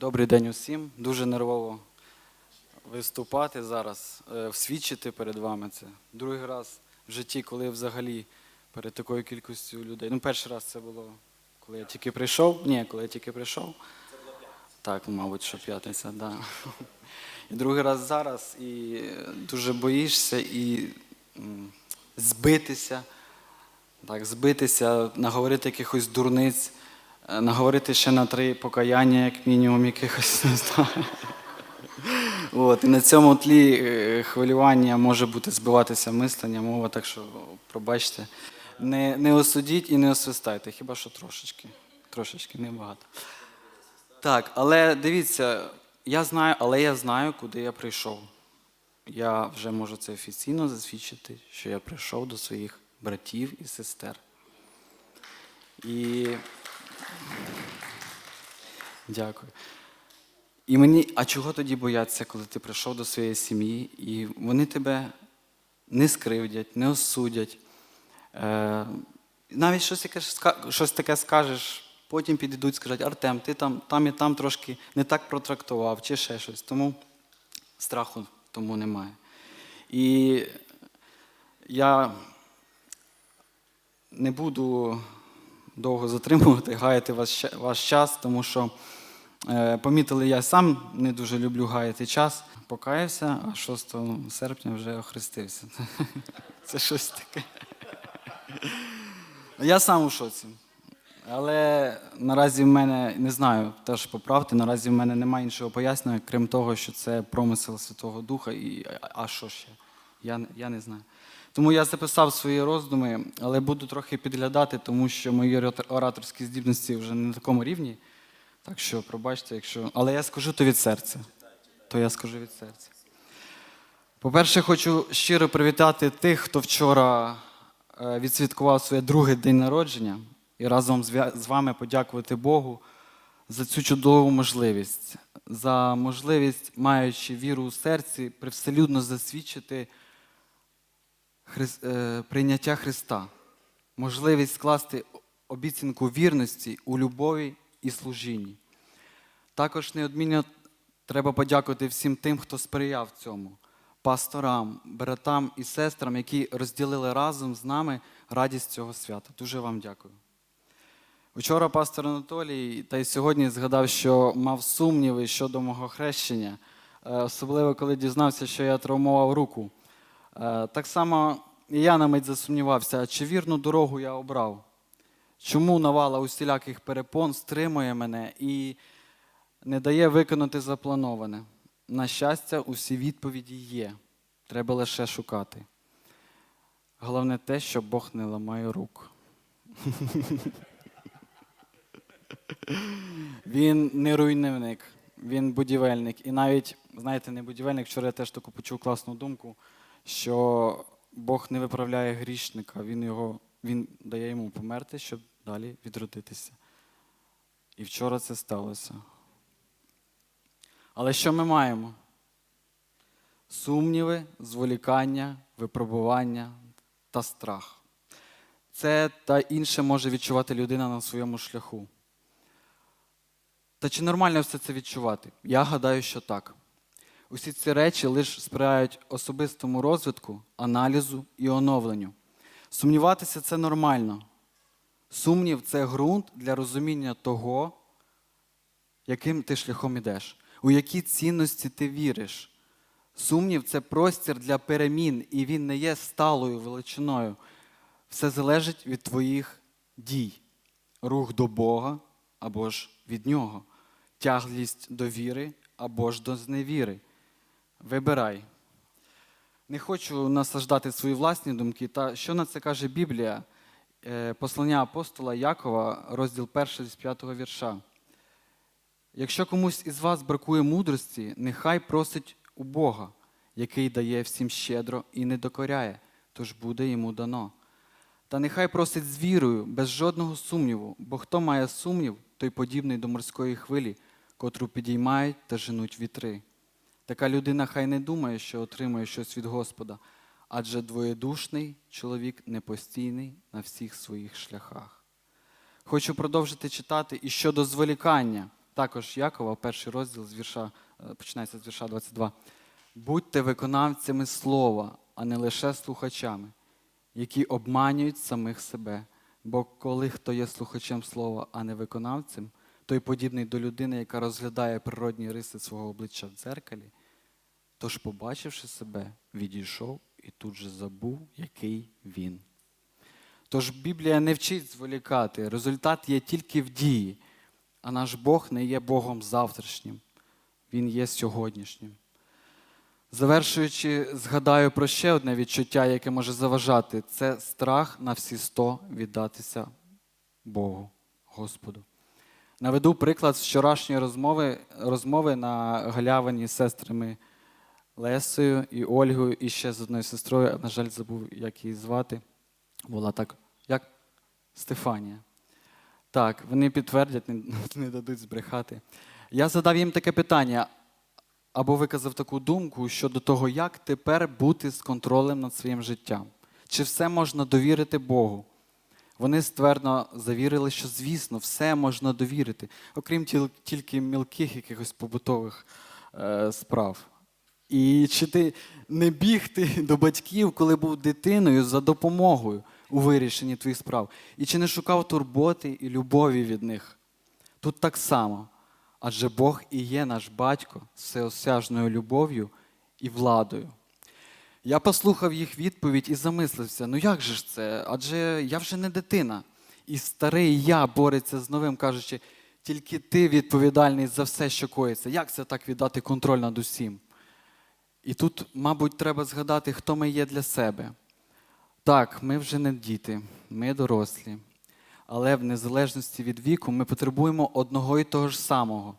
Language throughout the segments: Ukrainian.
Добрий день усім. Дуже нервово виступати зараз, е, всвідчити перед вами це. Другий раз в житті, коли взагалі перед такою кількістю людей. Ну, перший раз це було, коли я тільки прийшов. Ні, коли я тільки прийшов. Так, мабуть, що п'ятниця, так. Да. І другий раз зараз, і дуже боїшся і збитися, так, збитися, наговорити якихось дурниць, наговорити ще на три покаяння, як мінімум, якихось не знаю. От, і на цьому тлі е, хвилювання може бути збиватися мислення, мова, так що пробачте. Не, не осудіть і не освистайте, хіба що трошечки. Трошечки, небагато. Так, але дивіться, я знаю, але я знаю, куди я прийшов. Я вже можу це офіційно засвідчити, що я прийшов до своїх братів і сестер. І дякую. І мені, а чого тоді бояться, коли ти прийшов до своєї сім'ї, і вони тебе не скривдять, не осудять. Е, навіть щось таке, щось таке скажеш, потім підійдуть, скажуть, Артем, ти там, там і там трошки не так протрактував, чи ще щось. Тому страху тому немає. І я не буду довго затримувати, гаяти ваш, ваш час, тому що е, помітили, я сам не дуже люблю гаяти час. Покаявся, а 6 серпня вже охрестився. Це щось таке. Я сам у шоці. Але наразі в мене не знаю, теж поправте, наразі в мене немає іншого пояснення, крім того, що це промисел Святого Духа, і а- а що ще? Я, я не знаю. Тому я записав свої роздуми, але буду трохи підглядати, тому що мої ораторські здібності вже не на такому рівні. Так що, пробачте, якщо. Але я скажу то від серця. То я скажу від серця. По-перше, хочу щиро привітати тих, хто вчора е, відсвяткував своє друге день народження, і разом з вами подякувати Богу за цю чудову можливість, за можливість, маючи віру у серці, привселюдно засвідчити прийняття Христа, можливість скласти обіцянку вірності у любові і служінні. Також неодмінно треба подякувати всім тим, хто сприяв цьому, пасторам, братам і сестрам, які розділили разом з нами радість цього свята. Дуже вам дякую. Вчора пастор Анатолій та й сьогодні згадав, що мав сумніви щодо мого хрещення, е, особливо коли дізнався, що я травмував руку. Е, Так само і я на мить засумнівався, чи вірну дорогу я обрав? Чому навала усіляких перепон стримує мене і не дає виконати заплановане? На щастя, усі відповіді є. Треба лише шукати. Головне те, що Бог не ламає рук. Він не руйнівник, він будівельник. І навіть, знаєте, не будівельник, вчора я теж таку почув класну думку, що Бог не виправляє грішника, він, його, він дає йому померти, щоб далі відродитися. І вчора це сталося. Але що ми маємо? Сумніви, зволікання, випробування та страх. Це та інше може відчувати людина на своєму шляху. Та чи нормально все це відчувати? Я гадаю, що так. Усі ці речі лише сприяють особистому розвитку, аналізу і оновленню. Сумніватися це нормально. Сумнів це ґрунт для розуміння того, яким ти шляхом ідеш, у які цінності ти віриш. Сумнів це простір для перемін, і він не є сталою величиною. Все залежить від твоїх дій, рух до Бога або ж від Нього, тяглість до віри або ж до зневіри. Вибирай. Не хочу насаждати свої власні думки. Та що на це каже Біблія? Е, Послання апостола Якова, розділ 1 з 5 вірша. Якщо комусь із вас бракує мудрості, нехай просить у Бога, який дає всім щедро і не докоряє, тож буде йому дано. Та нехай просить з вірою, без жодного сумніву, бо хто має сумнів, той подібний до морської хвилі, котру підіймають та женуть вітри. Така людина хай не думає, що отримує щось від Господа, адже двоєдушний чоловік непостійний на всіх своїх шляхах. Хочу продовжити читати і щодо зволікання. також Якова, перший розділ з вірша, е, починається з вірша 22. Будьте виконавцями слова, а не лише слухачами, які обманюють самих себе. Бо коли хто є слухачем слова, а не виконавцем, той подібний до людини, яка розглядає природні риси свого обличчя в дзеркалі, тож, побачивши себе, відійшов і тут же забув, який він. Тож Біблія не вчить зволікати, результат є тільки в дії, а наш Бог не є Богом завтрашнім, Він є сьогоднішнім. Завершуючи, згадаю про ще одне відчуття, яке може заважати це страх на всі сто віддатися Богу, Господу. Наведу приклад з вчорашньої розмови, розмови на галявині з сестрами Лесою і Ольгою, і ще з одною сестрою, на жаль, забув, як її звати. Була так, як Стефанія. Так, вони підтвердять, не, не дадуть збрехати. Я задав їм таке питання, або виказав таку думку щодо того, як тепер бути з контролем над своїм життям. Чи все можна довірити Богу? Вони ствердно завірили, що, звісно, все можна довірити, окрім тіл- тільки мілких якихось побутових е, справ. І чи ти не біг ти до батьків, коли був дитиною за допомогою у вирішенні твоїх справ? І чи не шукав турботи і любові від них? Тут так само. Адже Бог і є наш батько всеосяжною любов'ю і владою. Я послухав їх відповідь і замислився: ну як же ж це? Адже я вже не дитина. І старий я бореться з новим, кажучи, тільки ти відповідальний за все, що коїться. Як це так віддати контроль над усім? І тут, мабуть, треба згадати, хто ми є для себе. Так, ми вже не діти, ми дорослі. Але в незалежності від віку ми потребуємо одного і того ж самого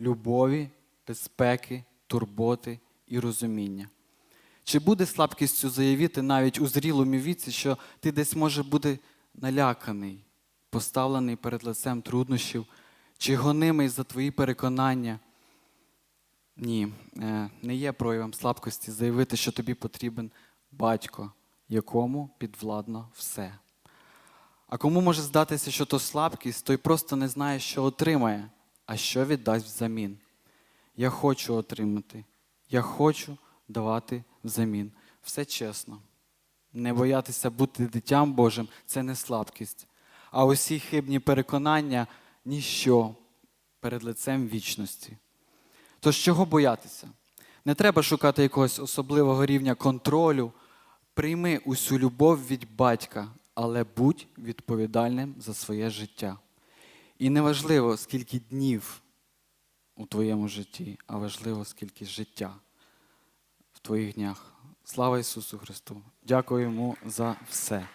любові, безпеки, турботи і розуміння. Чи буде слабкістю заявити навіть у зрілому віці, що ти десь може бути наляканий, поставлений перед лицем труднощів, чи гонимий за твої переконання? Ні, е, не є проявом слабкості заявити, що тобі потрібен батько, якому підвладно все. А кому може здатися, що то слабкість, той просто не знає, що отримає, а що віддасть взамін. Я хочу отримати, я хочу давати взамін. Все чесно. Не боятися бути дитям Божим це не слабкість. А усі хибні переконання ніщо перед лицем вічності. Тож чого боятися? Не треба шукати якогось особливого рівня контролю. Прийми усю любов від батька, але будь відповідальним за своє життя. І не важливо, скільки днів у твоєму житті, а важливо, скільки життя в твоїх днях. Слава Ісусу Христу! Дякую йому за все.